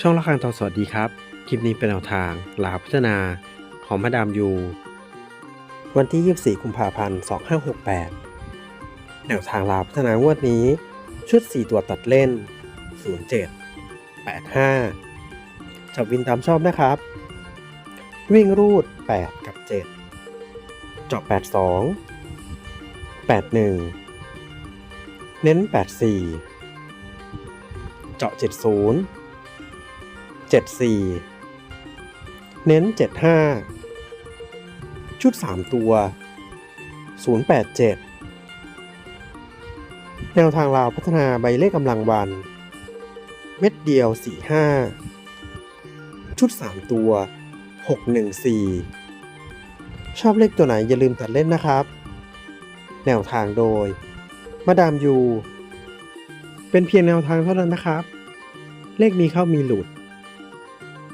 ช่องละครังทองสวัสดีครับ คลิปนี้เป็นแนวทางลาพัฒนาของมาดามยู วันที่ 24 กุมภาพันธ์ 2568 แนวทางลาพัฒนางวดนี้ ชุด 4 ตัวตัดเล่น 07 85 จับวินตามชอบนะครับ วิ่งรูด 8 กับ 7 เจาะ82 81 เน้น 84 เจาะ70 74 เน้น 75 ชุด 3 ตัว 087 แนวทางลาวพัฒนาใบเลขกำลังวัน เม็ดเดียว 45 ชุด 3 ตัว 614 ชอบเลขตัวไหนอย่าลืมตัดเล่นนะครับ แนวทางโดย มาดามยูเป็นเพียงแนวทางเท่านั้นนะครับ เลขมีเข้ามีหลุด